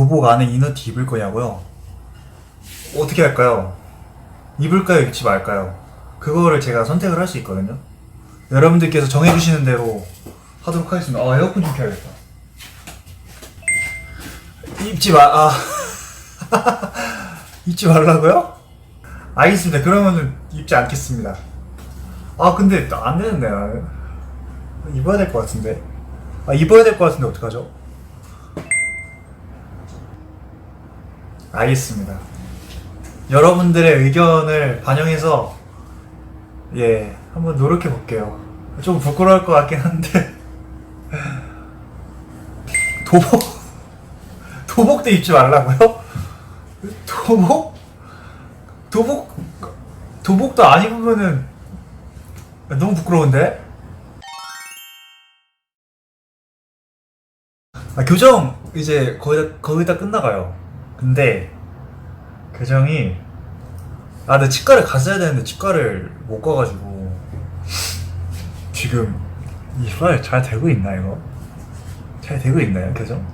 도복 안에 이너티 입을 거냐고요? 어떻게 할까요? 입을까요? 입지 말까요? 그거를 제가 선택을 할 수 있거든요. 여러분들께서 정해주시는 대로 하도록 하겠습니다. 아, 에어컨 좀 켜야겠다. 입지 마, 아. 입지 말라고요? 알겠습니다. 그러면은 입지 않겠습니다. 아, 근데 안 되는데. 입어야 될 것 같은데. 아, 입어야 될 것 같은데, 어떡하죠? 알겠습니다. 여러분들의 의견을 반영해서 예 한번 노력해 볼게요. 좀 부끄러울 것 같긴 한데 도복 도복도 입지 말라고요? 도복 도복 도복도 안 입으면은 너무 부끄러운데? 아, 교정 이제 거의 다, 거의 다 끝나가요. 근데 교정이 아, 나 치과를 갔어야 되는데 치과를 못 가가지고 지금 이빨 잘 되고 있나 이거? 잘 되고 있나요 교정?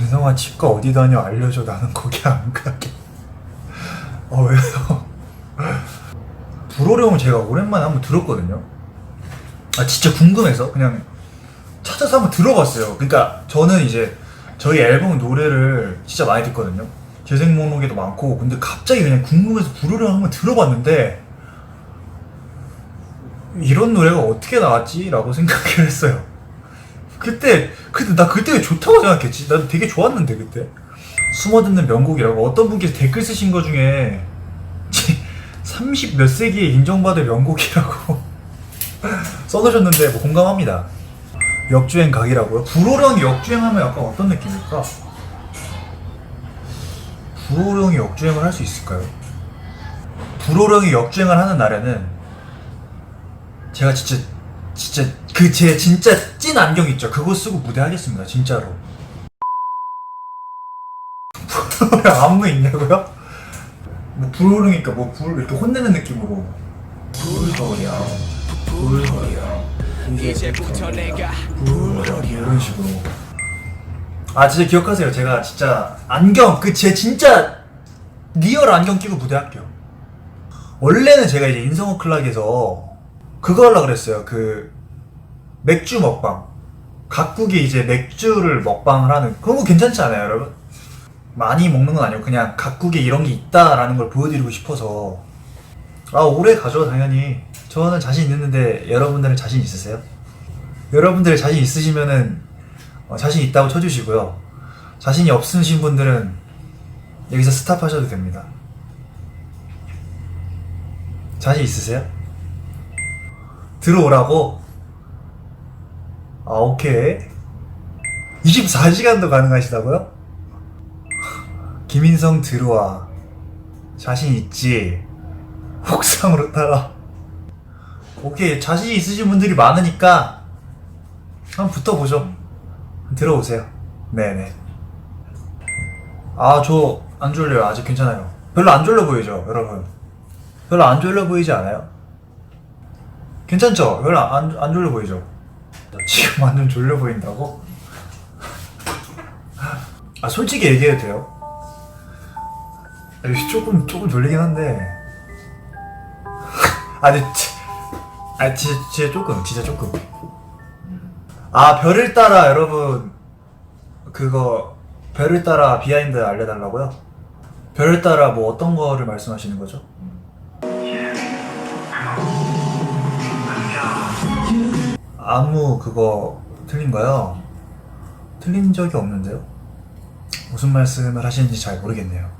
윤성아 치과 어디 다녀 알려줘 나는 거기 안 가게. 어 왜요? 불호령을 제가 오랜만에 한번 들었거든요. 아 진짜 궁금해서 그냥 찾아서 한번 들어봤어요. 그러니까 저는 이제 저희 앨범 노래를 진짜 많이 듣거든요. 재생 목록에도 많고 근데 갑자기 그냥 궁금해서 불호령 한번 들어봤는데 이런 노래가 어떻게 나왔지라고 생각을 했어요. 그때 근데 나 그때 좋다고 생각했지. 난 되게 좋았는데 그때 숨어 듣는 명곡이라고 어떤 분께서 댓글 쓰신 거 중에 30 몇 세기에 인정받을 명곡이라고 써놓으셨는데 뭐 공감합니다. 역주행 각이라고요? 불호령이 역주행하면 약간 어떤 느낌일까? 불호령이 역주행을 할 수 있을까요? 불호령이 역주행을 하는 날에는 제가 진짜 진짜 그 제 진짜 찐 안경 있죠? 그거 쓰고 무대 하겠습니다 진짜로 불호령 안무 있냐고요? 뭐 불호령이니까 뭐 불 이렇게 혼내는 느낌으로 불호령 불호령 이제부터 내가 이런 식으로. 아 진짜 기억하세요. 제가 진짜 안경 그 제 진짜 리얼 안경 끼고 무대 할게요 원래는 제가 이제 인성호 클락에서 그거 하려고 그랬어요. 그 맥주 먹방. 각국이 이제 맥주를 먹방을 하는. 그런 거 괜찮지 않아요 여러분? 많이 먹는 건 아니고 그냥 각국에 이런 게 있다라는 걸 보여드리고 싶어서. 아 오래 가죠 당연히 저는 자신 있는데 여러분들은 자신 있으세요? 여러분들 자신 있으시면은 어, 자신 있다고 쳐주시고요 자신이 없으신 분들은 여기서 스탑하셔도 됩니다 자신 있으세요? 들어오라고? 아 오케이 24시간도 가능하시다고요? 김인성 들어와 자신 있지 옥상으로 따라 오케이 자신 있으신 분들이 많으니까 한번 붙어보죠 들어오세요 네네 아 저 안 졸려요 아직 괜찮아요 별로 안 졸려 보이죠 여러분 별로 안 졸려 보이지 않아요? 괜찮죠? 별로 안, 안 졸려 보이죠? 지금 완전 졸려 보인다고? 아 솔직히 얘기해도 돼요? 아니, 조금 조금 졸리긴 한데 아 지- 아 진짜 진짜 조금 진짜 조금 아 별을 따라 여러분 그거 별을 따라 비하인드 알려달라고요? 별을 따라 뭐 어떤 거를 말씀하시는 거죠? 안무 그거 틀린가요? 틀린 적이 없는데요? 무슨 말씀을 하시는지 잘 모르겠네요.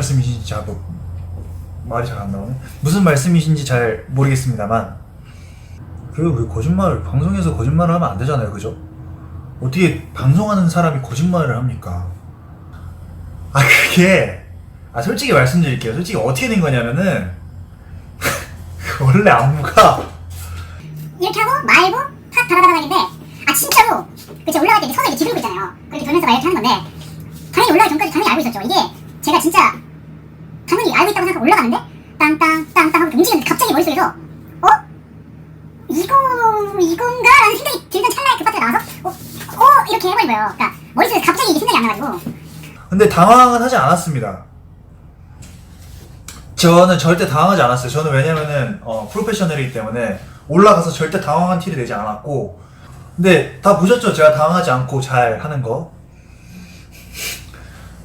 말씀이신지 잘 뭐, 말이 잘 안 나오네. 무슨 말씀이신지 잘 모르겠습니다만 그리고 왜 거짓말을 방송에서 거짓말을 하면 안 되잖아요, 그죠? 어떻게 방송하는 사람이 거짓말을 합니까? 아 그게 아 솔직히 말씀드릴게요. 솔직히 어떻게 된 거냐면은 원래 안무가 이렇게 하고 말고 탁 다다다다인데 아 진짜로 그치 올라갈 때 선을 이렇게 뒤돌고 있잖아요 그렇게 돌면서 막 이렇게 하는 건데 당연히 올라가기 전까지 당연히 알고 있었죠 이게 제가 진짜 당연히 알고 있다고 생각하고 올라가는데 땅땅 땅땅 하고 움직였는데 갑자기 머릿속에서 어? 이거 이건가? 라는 생각이 들던 찰나에 그 파트가 나와서 어? 어? 이렇게 해버린 거예요 그러니까 머릿속에서 갑자기 이게 생각이 안 나가지고 근데 당황은 하지 않았습니다. 저는 절대 당황하지 않았어요. 저는 왜냐면은 어, 프로페셔널이기 때문에 올라가서 절대 당황한 티를 내지 않았고 근데 다 보셨죠? 제가 당황하지 않고 잘 하는 거.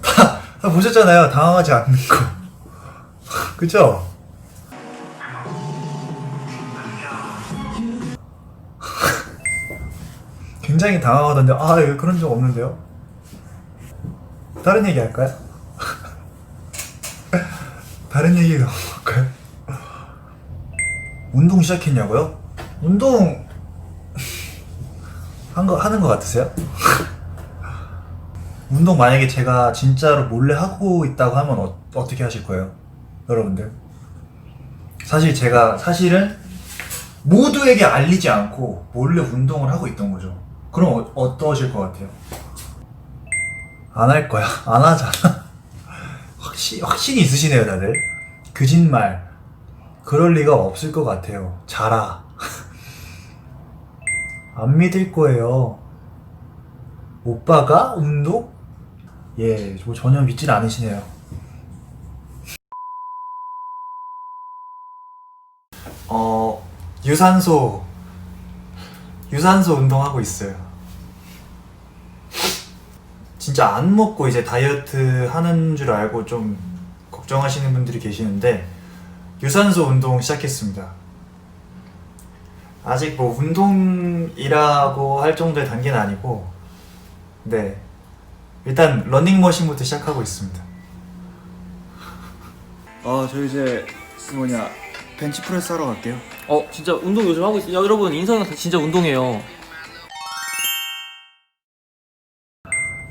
보셨잖아요. 당황하지 않는 거. 그죠? 굉장히 당황하던데 아 예, 그런 적 없는데요? 다른 얘기 할까요? 다른 얘기 넘어갈까요? 운동 시작했냐고요? 운동 한 거 하는 거 같으세요? 운동 만약에 제가 진짜로 몰래 하고 있다고 하면 어, 어떻게 하실 거예요? 여러분들 사실 제가 사실은 모두에게 알리지 않고 몰래 운동을 하고 있던 거죠 그럼 어, 어떠실 것 같아요? 안 할 거야. 안 하잖아. 확신, 확신이 있으시네요, 다들. 거짓말. 그럴 리가 없을 것 같아요. 자라. 안 믿을 거예요. 오빠가 운동? 예, 저 전혀 믿질 않으시네요. 어, 유산소, 유산소 운동하고 있어요. 진짜 안 먹고 이제 다이어트 하는 줄 알고 좀 걱정하시는 분들이 계시는데 유산소 운동 시작했습니다. 아직 뭐 운동이라고 할 정도의 단계는 아니고 네 일단 러닝머신부터 시작하고 있습니다. 어, 저 이제 뭐냐 벤치프레스 하러 갈게요. 어 진짜 운동 요즘 하고 있어요. 야, 여러분 인성 진짜 운동해요.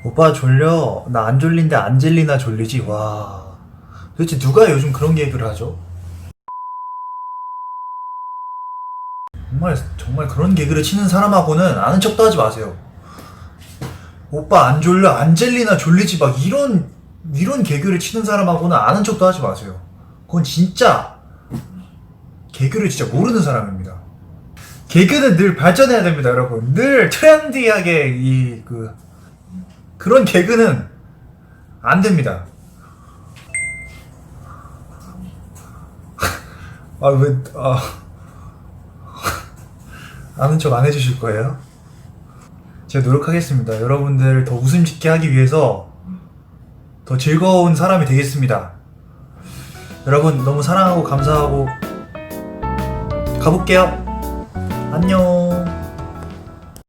오빠 졸려? 나 안 졸린데 안젤리나 졸리지? 와. 도대체 누가 요즘 그런 계획을 하죠? 정말, 정말 그런 개그를 치는 사람하고는 아는 척도 하지 마세요. 오빠 안 졸려? 안젤리나 졸리지? 막 이런, 이런 개그를 치는 사람하고는 아는 척도 하지 마세요. 그건 진짜, 개그를 진짜 모르는 사람입니다. 개그는 늘 발전해야 됩니다, 여러분. 늘 트렌디하게 이, 그, 그런 개그는 안 됩니다. 아, 왜, 아. 아는 척 안 해주실 거예요? 제가 노력하겠습니다. 여러분들 더 웃음 짓게 하기 위해서 더 즐거운 사람이 되겠습니다. 여러분, 너무 사랑하고 감사하고 가볼게요. 안녕.